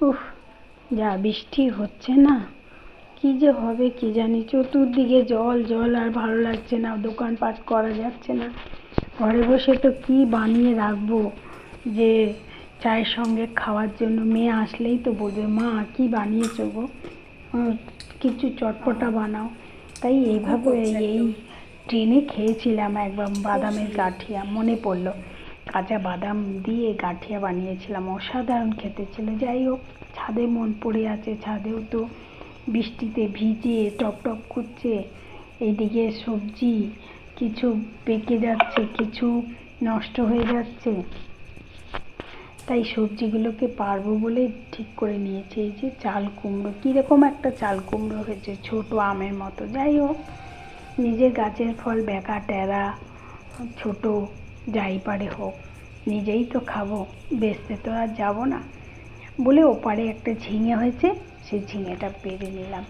উফ যা বৃষ্টি হচ্ছে না। কি যে হবে কি জানি চতুর্দিকে জল জল আর ভালো লাগছে না দোকানপাট করা যাচ্ছে না। ঘরে বসে তো কি বানিয়ে রাখব যে চায়ের সঙ্গে খাওয়ার জন্য? মেয়ে আসলেই তো বলবে মা কি বানিয়েছো গো? কিছু চটপটা বানাও। তাই এইভাবে এই ট্রেনে খেয়েছিলাম একবার বাদামের গাঠিয়া মনে পড়ল। কাঁচা বাদাম দিয়ে গাঠিয়া বানিয়েছিলাম, অসাধারণ খেতে ছিল। যাই হোক, ছাদে মন পড়ে আছে, ছাদেও তো বৃষ্টিতে ভিজে টপ টপ করছে, এইদিকে সবজি কিছু পেকে যাচ্ছে, কিছু নষ্ট হয়ে যাচ্ছে। তাই সবজিগুলোকে পারব বলে ঠিক করে নিয়েছি, এই যে চাল কুমড়ো। কীরকম একটা চাল কুমড়ো হয়েছে, ছোট আমের মতো। যাই হোক, নিজের গাছের ফল বেকা টেরা, ছোট যাই পারে হোক, নিজেই তো খাব, বেচতে তো আর যাব না। বলে ওপারে একটা ঝিঙে হয়েছে সেই ঝিঙেটা পেরে নিলাম।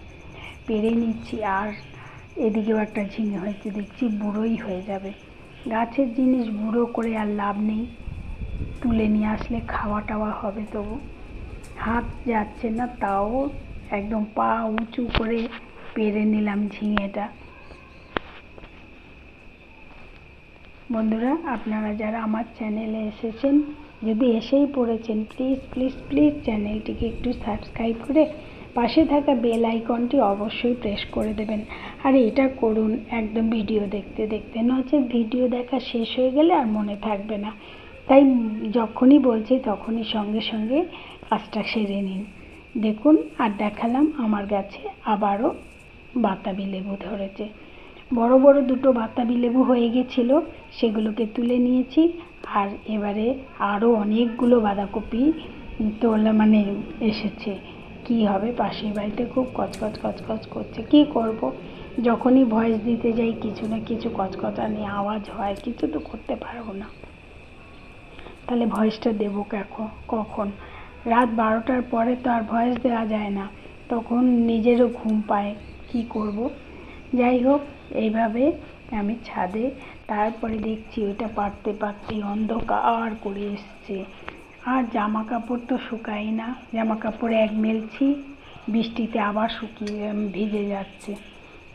পেরে নিচ্ছি, আর এদিকেও একটা ঝিঙে হয়েছে, দেখছি বুড়োই হয়ে যাবে। গাছের জিনিস বুড়ো করে আর লাভ নেই। তুলে নিয়ে আসলে খাওয়া টাওয়া হবে তবু। হাত যাচ্ছে না, তাও একদম পা উঁচু করে পেরে নিলাম ঝিঙেটা। বন্ধুরা, আপনারা যারা আমার চ্যানেলে এসেছেন, যদি এসেই পড়েছেন প্লিজ প্লিজ প্লিজ চ্যানেলটিকে একটু সাবস্ক্রাইব করে পাশে থাকা বেল আইকনটি অবশ্যই প্রেস করে দেবেন। আর এটা করুন একদম ভিডিও দেখতে দেখতে। নচেত ভিডিও দেখা শেষ হয়ে গেলে আর মনে থাকবে না। তাই যখনই বলছি তখনই সঙ্গে সঙ্গে কাজটা সেরে নিন। দেখুন আর দেখালাম আমার গাছে আবারও বাতাবি লেবু ধরেছে। বড় বড় দুটো বাতাবি লেবু হয়ে গেছিল, সেগুলোকে তুলে নিয়েছি। আর এবারে আরও অনেকগুলো বাঁধাকপি তোলা মানে এসেছে। কি হবে? পাশের বাড়িতে খুব কচকচ কচকচ করছে। কি করব? যখনই ভয়েস দিতে যাই, কিছু না কিছু কচকচানি আওয়াজ হয়, কিছু তো করতে পারব না। তাহলে ভয়েসটা দেবো কখন কখন? রাত বারোটার পরে তো আর ভয়েস দেওয়া যায় না। তখন নিজেরও ঘুম পায়। কি করব? যাই হোক এইভাবে আমি ছাদে, তারপরে দেখছি ওইটা পারতে পারতে অন্ধকার করে এসছে। আর জামা কাপড় তো শুকাই না জামা কাপড় এক মেলছি, বৃষ্টিতে আবার শুকিয়ে ভিজে যাচ্ছে।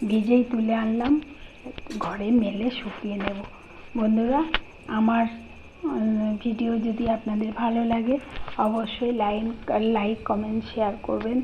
ভিজেই তুলে আনলাম, ঘরে মেলে শুকিয়ে নেব। বন্ধুরা, আমার ভিডিও যদি আপনাদের ভালো লাগে, অবশ্যই লাইক লাইক, কমেন্ট, শেয়ার করবেন।